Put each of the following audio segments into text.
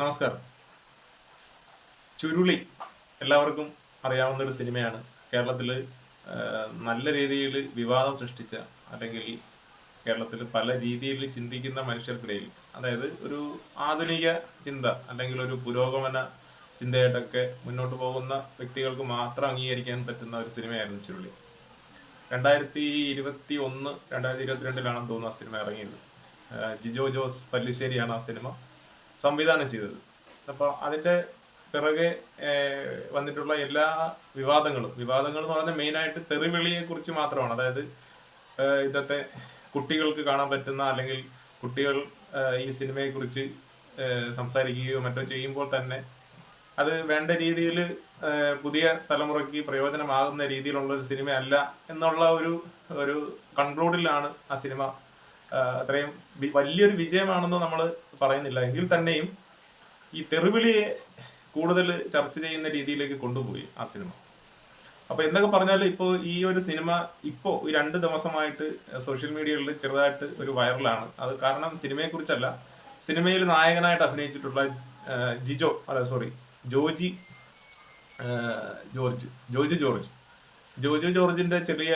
നമസ്കാരം. ചുരുളി എല്ലാവർക്കും അറിയാവുന്ന ഒരു സിനിമയാണ്. കേരളത്തിൽ നല്ല രീതിയിൽ വിവാദം സൃഷ്ടിച്ച അല്ലെങ്കിൽ കേരളത്തിൽ പല രീതിയിൽ ചിന്തിക്കുന്ന മനുഷ്യർക്കിടയിൽ അതായത് ഒരു ആധുനിക ചിന്ത അല്ലെങ്കിൽ ഒരു പുരോഗമന ചിന്തയായിട്ടൊക്കെ മുന്നോട്ട് പോകുന്ന വ്യക്തികൾക്ക് മാത്രം അംഗീകരിക്കാൻ പറ്റുന്ന ഒരു സിനിമയായിരുന്നു ചുരുളി. രണ്ടായിരത്തി ഇരുപത്തി ഒന്ന് രണ്ടായിരത്തി ഇരുപത്തിരണ്ടിലാണെന്ന് തോന്നുന്നു ആ സിനിമ ഇറങ്ങിയത്. ജിജോ ജോസ് പല്ലിശ്ശേരിയാണ് ആ സിനിമ. സംവിധാനം ചെയ്തത്. അപ്പോൾ അതിന്റെ പിറകെ വന്നിട്ടുള്ള എല്ലാ വിവാദങ്ങളും വിവാദങ്ങൾ എന്ന് പറഞ്ഞാൽ മെയിനായിട്ട് തെറിവിളിയെ കുറിച്ച് മാത്രമാണ്. അതായത് ഇന്നത്തെ കുട്ടികൾക്ക് കാണാൻ പറ്റുന്ന അല്ലെങ്കിൽ കുട്ടികൾ ഈ സിനിമയെ കുറിച്ച് സംസാരിക്കുകയോ മറ്റോ ചെയ്യുമ്പോൾ തന്നെ അത് വേണ്ട രീതിയിൽ പുതിയ തലമുറയ്ക്ക് പ്രയോജനമാകുന്ന രീതിയിലുള്ള ഒരു സിനിമയല്ല എന്നുള്ള ഒരു ഒരു കൺക്ലൂഡിലാണ് ആ സിനിമ അത്രയും വലിയൊരു വിജയമാണെന്ന് നമ്മൾ പറയുന്നില്ല. എങ്കിൽ തന്നെയും ഈ തെറിവിളിയെ കൂടുതൽ ചർച്ച ചെയ്യുന്ന രീതിയിലേക്ക് കൊണ്ടുപോയി ആ സിനിമ. അപ്പൊ എന്തൊക്കെ പറഞ്ഞാലും ഇപ്പോൾ ഈ ഒരു സിനിമ ഇപ്പോൾ ഈ രണ്ട് ദിവസമായിട്ട് സോഷ്യൽ മീഡിയകളിൽ ചെറുതായിട്ട് ഒരു വൈറലാണ്. അത് കാരണം സിനിമയെക്കുറിച്ചല്ല സിനിമയിൽ നായകനായിട്ട് അഭിനയിച്ചിട്ടുള്ള ജിജോ അല്ല സോറി ജോജി ജോർജ് ജോജി ജോർജ്. ജോജു ജോർജിന്റെ ചെറിയ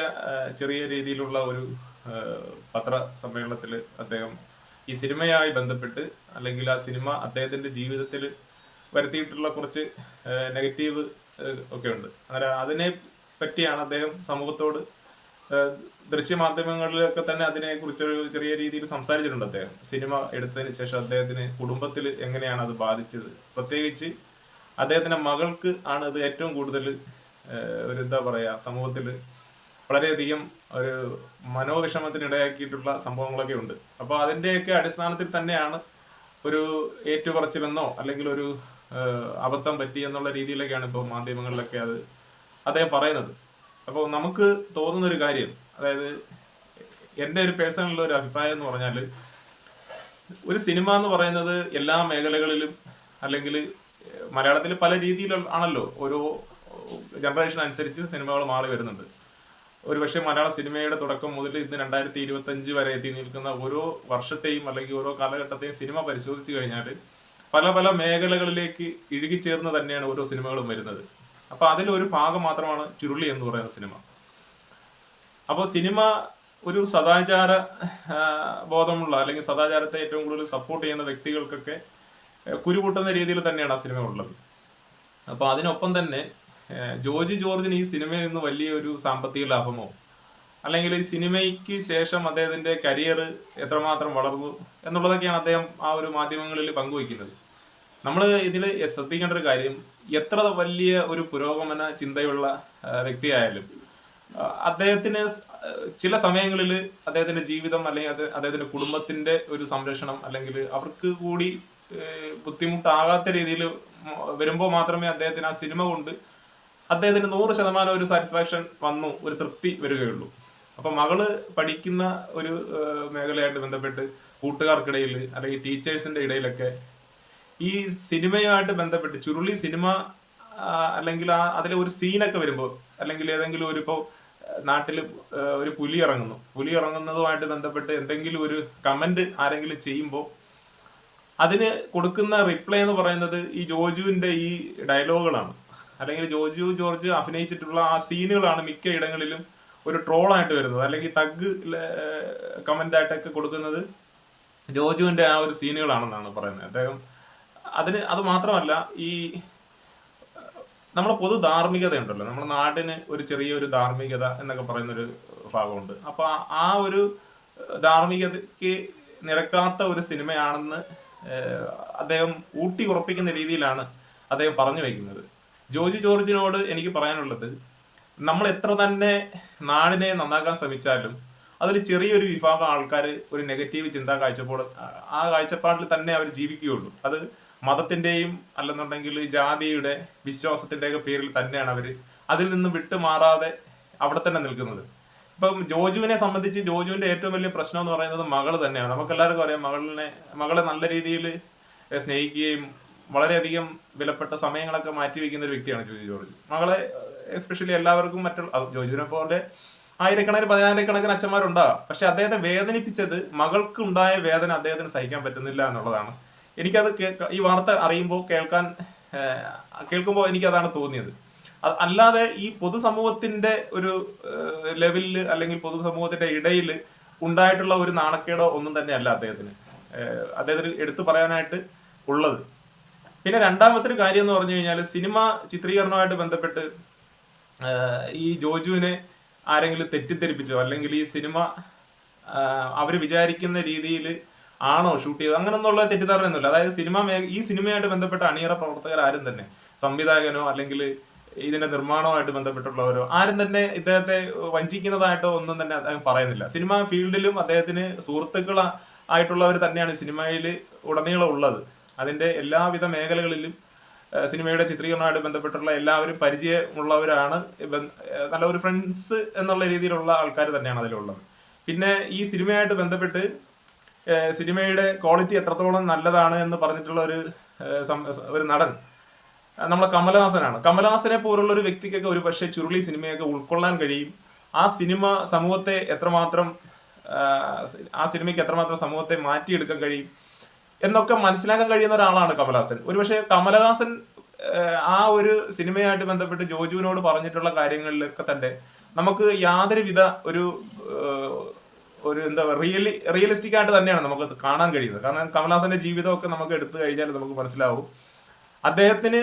ചെറിയ രീതിയിലുള്ള ഒരു ആ, പത്ര സമ്മേളനത്തിൽ അദ്ദേഹം ഈ സിനിമയായി ബന്ധപ്പെട്ട് അല്ലെങ്കിൽ ആ സിനിമ അദ്ദേഹത്തിന്റെ ജീവിതത്തിൽ വരുത്തിയിട്ടുള്ള കുറച്ച് നെഗറ്റീവ് ഒക്കെ ഉണ്ട്. അന്നേരം അതിനെ പറ്റിയാണ് അദ്ദേഹം സമൂഹത്തോട് ദൃശ്യമാധ്യമങ്ങളിലൊക്കെ തന്നെ അതിനെ കുറിച്ചൊരു ചെറിയ രീതിയിൽ സംസാരിച്ചിട്ടുണ്ട് അദ്ദേഹം. സിനിമ എടുത്തതിന് ശേഷം അദ്ദേഹത്തിന് കുടുംബത്തിൽ എങ്ങനെയാണ് അത് ബാധിച്ചത്? പ്രത്യേകിച്ച് അദ്ദേഹത്തിന്റെ മകൾക്ക് ആണ് ഇത് ഏറ്റവും കൂടുതൽ ഒരു എന്താ പറയാ സമൂഹത്തിൽ വളരെയധികം ഒരു മനോവിഷമത്തിന് ഇടയാക്കിയിട്ടുള്ള സംഭവങ്ങളൊക്കെ ഉണ്ട്. അപ്പോൾ അതിന്റെയൊക്കെ അടിസ്ഥാനത്തിൽ തന്നെയാണ് ഒരു ഏറ്റുപറച്ചിലെന്നോ അല്ലെങ്കിൽ ഒരു അബദ്ധം പറ്റി എന്നുള്ള രീതിയിലേക്കാണ് ഇപ്പോൾ മാധ്യമങ്ങളിലൊക്കെ അത് അദ്ദേഹം പറയുന്നത്. അപ്പോൾ നമുക്ക് തോന്നുന്ന ഒരു കാര്യം അതായത് എന്റെ ഒരു പേഴ്സണൽ ഒരു അഭിപ്രായം എന്ന് പറഞ്ഞാൽ ഒരു സിനിമ എന്ന് പറയുന്നത് എല്ലാ മേഖലകളിലും അല്ലെങ്കിൽ മലയാളത്തിൽ പല രീതിയിലാണല്ലോ ഓരോ ജനറേഷൻ അനുസരിച്ച് സിനിമകൾ മാറി വരുന്നുണ്ട്. ഒരു പക്ഷേ മലയാള സിനിമയുടെ തുടക്കം മുതൽ ഇന്ന് രണ്ടായിരത്തി ഇരുപത്തി അഞ്ച് വരെ എത്തി നിൽക്കുന്ന ഓരോ വർഷത്തെയും അല്ലെങ്കിൽ ഓരോ കാലഘട്ടത്തെയും സിനിമ പരിശോധിച്ചു കഴിഞ്ഞാൽ പല പല മേഖലകളിലേക്ക് ഇഴുകിച്ചേർന്ന് തന്നെയാണ് ഓരോ സിനിമകളും വരുന്നത്. അപ്പൊ അതിലൊരു ഭാഗം മാത്രമാണ് ചുരുളി എന്ന് പറയുന്ന സിനിമ. അപ്പോൾ സിനിമ ഒരു സദാചാര ബോധമുള്ള അല്ലെങ്കിൽ സദാചാരത്തെ ഏറ്റവും കൂടുതൽ സപ്പോർട്ട് ചെയ്യുന്ന വ്യക്തികൾക്കൊക്കെ കുരുകൂട്ടുന്ന രീതിയിൽ തന്നെയാണ് ആ സിനിമ ഉള്ളത്. അപ്പോൾ അതിനൊപ്പം തന്നെ ജോർജ് ജോർജിന് ഈ സിനിമയിൽ നിന്ന് വലിയൊരു സാമ്പത്തിക ലാഭമോ? അല്ലെങ്കിൽ ഒരു സിനിമയ്ക്ക് ശേഷം അദ്ദേഹത്തിന്റെ കരിയർ എത്രമാത്രം വളർന്നു എന്നുള്ളതൊക്കെയാണ് അദ്ദേഹം ആ ഒരു മാധ്യമങ്ങളിൽ പങ്കുവയ്ക്കുന്നത്. നമ്മൾ ഇതിൽ ശ്രദ്ധിക്കേണ്ട ഒരു കാര്യം എത്ര വലിയ ഒരു പുരോഗമന ചിന്തയുള്ള വ്യക്തിയായാലും അദ്ദേഹത്തിന് ചില സമയങ്ങളിൽ അദ്ദേഹത്തിന്റെ ജീവിതം അല്ലെങ്കിൽ അദ്ദേഹത്തിന്റെ കുടുംബത്തിന്റെ ഒരു സംരക്ഷണം അല്ലെങ്കിൽ അവർക്ക് കൂടി ബുദ്ധിമുട്ടാകാത്ത രീതിയിൽ വരുമ്പോൾ മാത്രമേ അദ്ദേഹത്തിന് ആ സിനിമ കൊണ്ട് അദ്ദേഹത്തിന് നൂറ് ശതമാനം ഒരു സാറ്റിസ്ഫാക്ഷൻ വന്നു ഒരു തൃപ്തി വരികയുള്ളൂ. അപ്പൊ മകൾ പഠിക്കുന്ന ഒരു മേഖലയായിട്ട് ബന്ധപ്പെട്ട് കൂട്ടുകാർക്കിടയിൽ അല്ലെങ്കിൽ ടീച്ചേഴ്സിന്റെ ഇടയിലൊക്കെ ഈ സിനിമയുമായിട്ട് ബന്ധപ്പെട്ട് ചുരുളി സിനിമ അല്ലെങ്കിൽ ആ അതിലെ ഒരു സീനൊക്കെ വരുമ്പോൾ അല്ലെങ്കിൽ ഏതെങ്കിലും ഒരു ഇപ്പോൾ നാട്ടിൽ ഒരു പുലി ഇറങ്ങുന്നു. പുലി ഇറങ്ങുന്നതുമായിട്ട് ബന്ധപ്പെട്ട് എന്തെങ്കിലും ഒരു കമന്റ് ആരെങ്കിലും ചെയ്യുമ്പോൾ അതിന് കൊടുക്കുന്ന റിപ്ലൈ എന്ന് പറയുന്നത് ഈ ജോജുവിന്റെ ഈ ഡയലോഗുകളാണ്. അല്ലെങ്കിൽ ജോജു ജോർജ് അഭിനയിച്ചിട്ടുള്ള ആ സീനുകളാണ് മിക്ക ഇടങ്ങളിലും ഒരു ട്രോളായിട്ട് വരുന്നത്. അല്ലെങ്കിൽ തഗ് കമന്റ് ആയിട്ടൊക്കെ കൊടുക്കുന്നത് ജോജുവിന്റെ ആ ഒരു സീനുകളാണെന്നാണ് പറയുന്നത്. അദ്ദേഹം അതിന് അത് മാത്രമല്ല ഈ നമ്മുടെ പൊതു ധാർമ്മികത ഉണ്ടല്ലോ നമ്മുടെ നാടിന് ഒരു ചെറിയൊരു ധാർമ്മികത എന്നൊക്കെ പറയുന്ന ഒരു ഭാഗമുണ്ട്. അപ്പൊ ആ- ആ ഒരു ധാർമ്മികതയ്ക്ക് നിരക്കാത്ത ഒരു സിനിമയാണെന്ന് അദ്ദേഹം ഊട്ടി ഉറപ്പിക്കുന്ന രീതിയിലാണ് അദ്ദേഹം പറഞ്ഞു വയ്ക്കുന്നത് ജോജി ജോർജിനോട് എനിക്ക് പറയാനുള്ളത് നമ്മൾ എത്ര തന്നെ നാടിനെ നന്നാക്കാൻ ശ്രമിച്ചാലും അതിൽ ചെറിയൊരു വിഭാഗം ആൾക്കാർ ഒരു നെഗറ്റീവ് ചിന്താ കാഴ്ചപ്പാട് ആ കാഴ്ചപ്പാടിൽ തന്നെ അവർ ജീവിക്കുകയുള്ളൂ. അത് മതത്തിന്റെയും അല്ലെന്നുണ്ടെങ്കിൽ ജാതിയുടെ വിശ്വാസത്തിന്റെയൊക്കെ പേരിൽ തന്നെയാണ് അവർ അതിൽ നിന്ന് വിട്ടുമാറാതെ അവിടെ തന്നെ നിൽക്കുന്നത്. ഇപ്പം ജോജുവിനെ സംബന്ധിച്ച് ജോജുവിന്റെ ഏറ്റവും വലിയ പ്രശ്നം എന്ന് പറയുന്നത് മകൾ തന്നെയാണ്. നമുക്ക് എല്ലാവർക്കും അറിയാം മകളിനെ മകളെ നല്ല രീതിയിൽ സ്നേഹിക്കുകയും വളരെയധികം വിലപ്പെട്ട സമയങ്ങളൊക്കെ മാറ്റി വെക്കുന്ന ഒരു വ്യക്തിയാണ് ജോജു ജോർജ്. മകളെ എസ്പെഷ്യലി എല്ലാവർക്കും മറ്റുള്ള ജോജുവിനെ പോലെ ആയിരക്കണക്കിന് പതിനായിരക്കണക്കിന് അച്ഛന്മാരുണ്ടാകാം പക്ഷെ അദ്ദേഹത്തെ വേദനിപ്പിച്ചത് മകൾക്കുണ്ടായ വേദന അദ്ദേഹത്തിന് സഹിക്കാൻ പറ്റുന്നില്ല എന്നുള്ളതാണ്. എനിക്കത് ഈ വാർത്ത അറിയുമ്പോൾ കേൾക്കാൻ കേൾക്കുമ്പോൾ എനിക്കതാണ് തോന്നിയത്. അല്ലാതെ ഈ പൊതുസമൂഹത്തിന്റെ ഒരു ലെവലിൽ അല്ലെങ്കിൽ പൊതുസമൂഹത്തിന്റെ ഇടയിൽ ഉണ്ടായിട്ടുള്ള ഒരു നാണക്കേടോ ഒന്നും തന്നെയല്ല അദ്ദേഹത്തിന് അദ്ദേഹത്തിന് എടുത്തു പറയാനായിട്ട് ഉള്ളത്. പിന്നെ രണ്ടാമത്തെ ഒരു കാര്യം എന്ന് പറഞ്ഞു കഴിഞ്ഞാൽ സിനിമ ചിത്രീകരണവുമായിട്ട് ബന്ധപ്പെട്ട് ഈ ജോജുവിനെ ആരെങ്കിലും തെറ്റിദ്ധരിപ്പിച്ചോ അല്ലെങ്കിൽ ഈ സിനിമ അവർ വിചാരിക്കുന്ന രീതിയിൽ ആണോ ഷൂട്ട് ചെയ്തത്? അങ്ങനെയൊന്നുള്ള തെറ്റിദ്ധാരണയൊന്നുമില്ല. അതായത് സിനിമ ഈ സിനിമയായിട്ട് ബന്ധപ്പെട്ട അണിയറ പ്രവർത്തകർ ആരും തന്നെ. സംവിധായകനോ അല്ലെങ്കിൽ ഇതിന്റെ നിർമ്മാണവുമായിട്ട് ബന്ധപ്പെട്ടുള്ളവരോ ആരും തന്നെ ഇദ്ദേഹത്തെ വഞ്ചിക്കുന്നതായിട്ടോ ഒന്നും തന്നെ അദ്ദേഹം പറയുന്നില്ല. സിനിമ ഫീൽഡിലും അദ്ദേഹത്തിന് സുഹൃത്തുക്കൾ ആയിട്ടുള്ളവർ തന്നെയാണ് സിനിമയിൽ ഉടനീളം ഉള്ളത്. അതിന്റെ എല്ലാവിധ മേഖലകളിലും സിനിമയുടെ ചിത്രീകരണമായിട്ട് ബന്ധപ്പെട്ടുള്ള എല്ലാവരും പരിചയമുള്ളവരാണ്. നല്ല ഒരു ഫ്രണ്ട്സ് എന്നുള്ള രീതിയിലുള്ള ആൾക്കാർ തന്നെയാണ് അതിലുള്ളത്. പിന്നെ ഈ സിനിമയായിട്ട് ബന്ധപ്പെട്ട് സിനിമയുടെ ക്വാളിറ്റി എത്രത്തോളം നല്ലതാണ് എന്ന് പറഞ്ഞിട്ടുള്ള ഒരു ഒരു നടൻ നമ്മളെ കമലഹാസനാണ്. കമലഹാസനെ പോലുള്ള ഒരു വ്യക്തിക്കൊക്കെ ഒരു പക്ഷേ ചുരുളി സിനിമയൊക്കെ ഉൾക്കൊള്ളാൻ കഴിയും. ആ സിനിമ സമൂഹത്തെ എത്രമാത്രം ആ സിനിമയ്ക്ക് എത്രമാത്രം സമൂഹത്തെ മാറ്റിയെടുക്കാൻ കഴിയും? എന്നൊക്കെ മനസ്സിലാക്കാൻ കഴിയുന്ന ഒരാളാണ് കമലഹാസൻ ഒരുപക്ഷെ കമലഹാസൻ ആ ഒരു സിനിമയായിട്ട് ബന്ധപ്പെട്ട് ജോജുവിനോട് പറഞ്ഞിട്ടുള്ള കാര്യങ്ങളിലൊക്കെ തന്നെ നമുക്ക് യാതൊരുവിധ ഒരു ഒരു എന്താ റിയലി റിയലിസ്റ്റിക് ആയിട്ട് തന്നെയാണ് നമുക്ക് കാണാൻ കഴിയുന്നത്. കാരണം കമലഹാസന്റെ ജീവിതമൊക്കെ നമുക്ക് എടുത്തു കഴിഞ്ഞാൽ നമുക്ക് മനസ്സിലാവും. അദ്ദേഹത്തിന്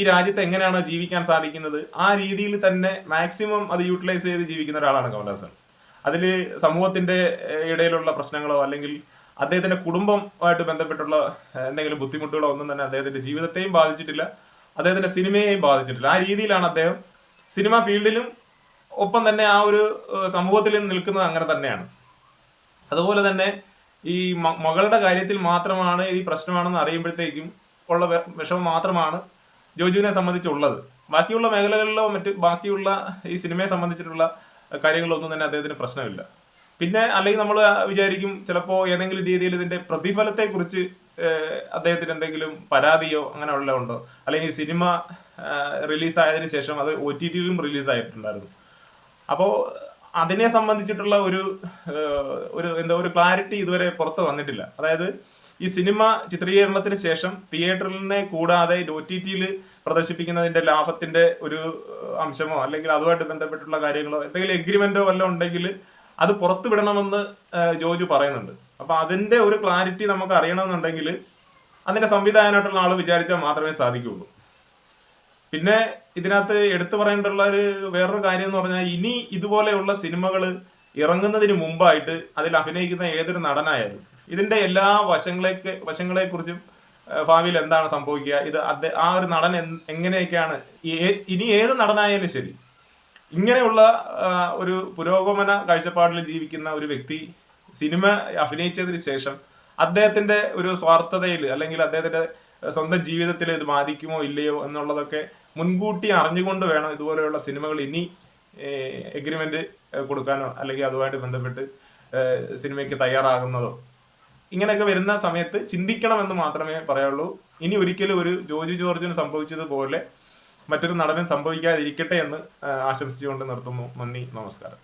ഈ രാജ്യത്ത് എങ്ങനെയാണ് ജീവിക്കാൻ സാധിക്കുന്നത്? ആ രീതിയിൽ തന്നെ മാക്സിമം അത് യൂട്ടിലൈസ് ചെയ്ത് ജീവിക്കുന്ന ഒരാളാണ് കമലഹാസൻ. അതിൽ സമൂഹത്തിന്റെ ഇടയിലുള്ള പ്രശ്നങ്ങളോ അല്ലെങ്കിൽ അദ്ദേഹത്തിന്റെ കുടുംബമായിട്ട് ബന്ധപ്പെട്ടുള്ള എന്തെങ്കിലും ബുദ്ധിമുട്ടുകളോ ഒന്നും തന്നെ അദ്ദേഹത്തിന്റെ ജീവിതത്തെയും ബാധിച്ചിട്ടില്ല. അദ്ദേഹത്തിന്റെ സിനിമയെയും ബാധിച്ചിട്ടില്ല. ആ രീതിയിലാണ് അദ്ദേഹം സിനിമ ഫീൽഡിലും ഒപ്പം തന്നെ ആ ഒരു സമൂഹത്തിൽ നിൽക്കുന്നത് അങ്ങനെ തന്നെയാണ്. അതുപോലെ തന്നെ ഈ മകളുടെ കാര്യത്തിൽ മാത്രമാണ് ഈ പ്രശ്നമാണെന്ന് അറിയുമ്പോഴത്തേക്കും ഉള്ള വിഷമം മാത്രമാണ് ജോജുവിനെ സംബന്ധിച്ചുള്ളത്. ബാക്കിയുള്ള മേഖലകളിലോ മറ്റ് ബാക്കിയുള്ള ഈ സിനിമയെ സംബന്ധിച്ചിട്ടുള്ള കാര്യങ്ങളൊന്നും തന്നെ അദ്ദേഹത്തിന് പ്രശ്നമില്ല. പിന്നെ അല്ലെങ്കിൽ നമ്മൾ വിചാരിക്കും ചിലപ്പോൾ ഏതെങ്കിലും രീതിയിൽ ഇതിന്റെ പ്രതിഫലത്തെ കുറിച്ച് അദ്ദേഹത്തിന് എന്തെങ്കിലും പരാതിയോ അങ്ങനെ ഉള്ള ഉണ്ടോ? അല്ലെങ്കിൽ സിനിമ റിലീസായതിനു ശേഷം അത് ഒ ടി ടിയിലും റിലീസായിട്ടുണ്ടായിരുന്നു. അപ്പോൾ അതിനെ സംബന്ധിച്ചിട്ടുള്ള ഒരു ഒരു എന്താ ഒരു ക്ലാരിറ്റി ഇതുവരെ പുറത്ത് വന്നിട്ടില്ല. അതായത് ഈ സിനിമ ചിത്രീകരണത്തിന് ശേഷം തിയേറ്ററിനെ കൂടാതെ ഒ ടി ടിയിൽ പ്രദർശിപ്പിക്കുന്നതിന്റെ ലാഭത്തിന്റെ ഒരു അംശമോ അല്ലെങ്കിൽ അതുമായിട്ട് ബന്ധപ്പെട്ടുള്ള കാര്യങ്ങളോ എന്തെങ്കിലും എഗ്രിമെന്റോ വല്ലതും ഉണ്ടെങ്കിൽ അത് പുറത്തു വിടണമെന്ന് ജോജു പറയുന്നുണ്ട്. അപ്പൊ അതിന്റെ ഒരു ക്ലാരിറ്റി നമുക്ക് അറിയണമെന്നുണ്ടെങ്കിൽ അതിന്റെ സംവിധായകനായിട്ടുള്ള ആൾ വിചാരിച്ചാൽ മാത്രമേ സാധിക്കുകയുള്ളൂ. പിന്നെ ഇതിനകത്ത് എടുത്തു പറയേണ്ടുള്ള ഒരു വേറൊരു കാര്യം എന്ന് പറഞ്ഞാൽ ഇനി ഇതുപോലെയുള്ള സിനിമകൾ ഇറങ്ങുന്നതിന് മുമ്പായിട്ട് അതിൽ അഭിനയിക്കുന്ന ഏതൊരു നടനായാലും ഇതിന്റെ എല്ലാ വശങ്ങളേക്ക് വശങ്ങളെക്കുറിച്ചും ഭാവിയിൽ എന്താണ് സംഭവിക്കുക? ഇത് ആ ഒരു നടൻ എങ്ങനെയൊക്കെയാണ് ഇനി ഏത് നടനായാലും ശരി ഇങ്ങനെയുള്ള ഒരു പുരോഗമന കാഴ്ചപ്പാടിൽ ജീവിക്കുന്ന ഒരു വ്യക്തി സിനിമ അഭിനയിച്ചതിന് ശേഷം അദ്ദേഹത്തിന്റെ ഒരു സ്വാർത്ഥതയിൽ അല്ലെങ്കിൽ അദ്ദേഹത്തിന്റെ സ്വന്തം ജീവിതത്തിൽ ഇത് ബാധിക്കുമോ ഇല്ലയോ എന്നുള്ളതൊക്കെ മുൻകൂട്ടി അറിഞ്ഞുകൊണ്ട് വേണം ഇതുപോലെയുള്ള സിനിമകൾ ഇനി എഗ്രിമെന്റ് കൊടുക്കാനോ അല്ലെങ്കിൽ അതുമായിട്ട് ബന്ധപ്പെട്ട് സിനിമയ്ക്ക് തയ്യാറാകുന്നതോ. ഇങ്ങനെയൊക്കെ വരുന്ന സമയത്ത് ചിന്തിക്കണമെന്ന് മാത്രമേ പറയുള്ളൂ ഇനി ഒരിക്കലും ഒരു ജോജി ജോർജിന് സംഭവിച്ചതുപോലെ മറ്റൊരു നടനും സംഭവിക്കാതിരിക്കട്ടെ എന്ന് ആശംസിച്ചുകൊണ്ട് നിർത്തുന്നു. നന്ദി നമസ്കാരം.